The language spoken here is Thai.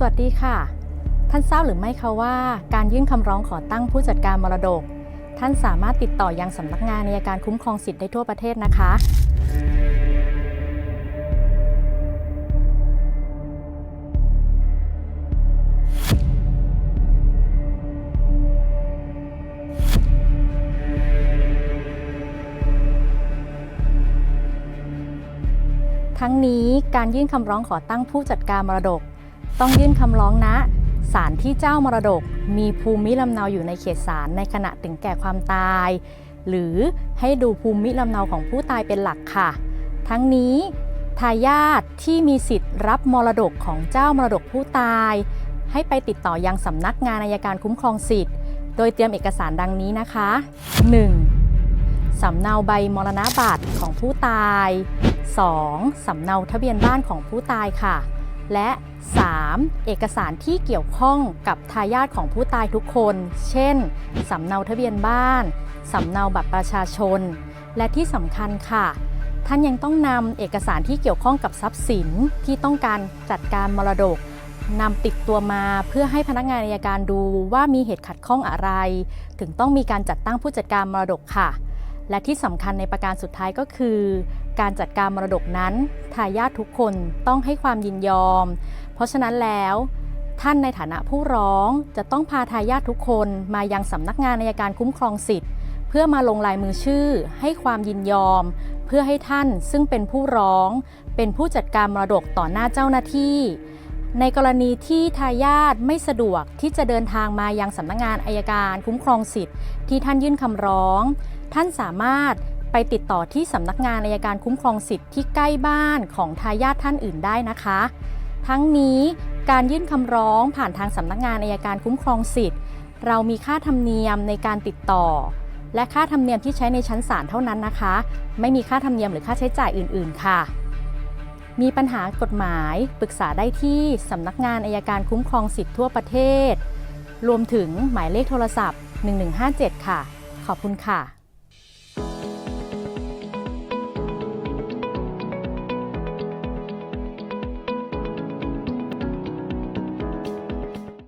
สวัสดีค่ะ ท่านทราบหรือไม่คะว่า การยื่นคำร้องขอตั้งผู้จัดการมรดก ท่านสามารถติดต่อยังสำนักงานในการคุ้มครองสิทธิ์ได้ทั่วประเทศนะคะ ทั้งนี้การยื่นคำร้องขอตั้งผู้จัดการมรดก ต้องยื่นคำร้องณศาลที่เจ้ามรดก มีภูมิลำเนาอยู่ในเขตศาลในขณะถึงแก่ความตาย หรือให้ดูภูมิลำเนาของผู้ตายเป็นหลักค่ะ ทั้งนี้ทายาทที่มีสิทธิ์รับมรดกของเจ้ามรดกผู้ตาย ให้ไปติดต่อยังสำนักงานอัยการคุ้มครองสิทธิ์ โดยเตรียมเอกสารดังนี้นะคะ 1. สำเนาใบมรณบัตรของผู้ตาย 2. สำเนาทะเบียนบ้านของผู้ตายค่ะ และ 3. เอกสารที่เกี่ยวข้องกับทายาทของผู้ตายทุกคน เช่น สำเนาทะเบียนบ้าน สำเนาบัตรประชาชน และที่สำคัญค่ะ ท่านยังต้องนำเอกสารที่เกี่ยวข้องกับทรัพย์สินที่ต้องการจัดการมรดกนำติดตัวมาเพื่อให้พนักงานอัยการดูว่ามีเหตุขัดข้องอะไร ถึงต้องมีการจัดตั้งผู้จัดการมรดกค่ะ และที่สำคัญในประการสุดท้ายก็คือ การจัดการมรดกนั้นทายาททุกคนต้องให้ความยินยอม เพราะฉะนั้นแล้ว ท่านในฐานะผู้ร้องจะต้องพาทายาททุกคนมายังสำนักงานอัยการคุ้มครองสิทธิ์ เพื่อมาลงลายมือชื่อ ให้ความยินยอม เพื่อให้ท่านซึ่งเป็นผู้ร้อง เป็นผู้จัดการมรดกต่อหน้าเจ้าหน้าที่ ในกรณีที่ทายาทไม่สะดวกที่จะเดินทางมายังสำนักงานอัยการคุ้มครองสิทธิ์ที่ท่านยื่นคำร้อง ท่านสามารถไปติดต่อที่สำนักงานอัยการคุ้มครองสิทธิ์ที่ใกล้บ้านของทายาทท่านอื่นได้นะคะ ทั้งนี้การยื่นคำร้องผ่านทางสำนักงานอัยการคุ้มครองสิทธิ์ เรามีค่าธรรมเนียมในการติดต่อ และค่าธรรมเนียมที่ใช้ในชั้นศาลเท่านั้นนะคะ ไม่มีค่าธรรมเนียมหรือค่าใช้จ่ายอื่น ๆ ค่ะ มีปัญหากฎหมายปรึกษาได้ที่สำนักงานอายการคุ้มครองสิทธิ์ทั่วประเทศ รวมถึงหมายเลขโทรศัพท์ 1157 ค่ะ ขอบคุณค่ะ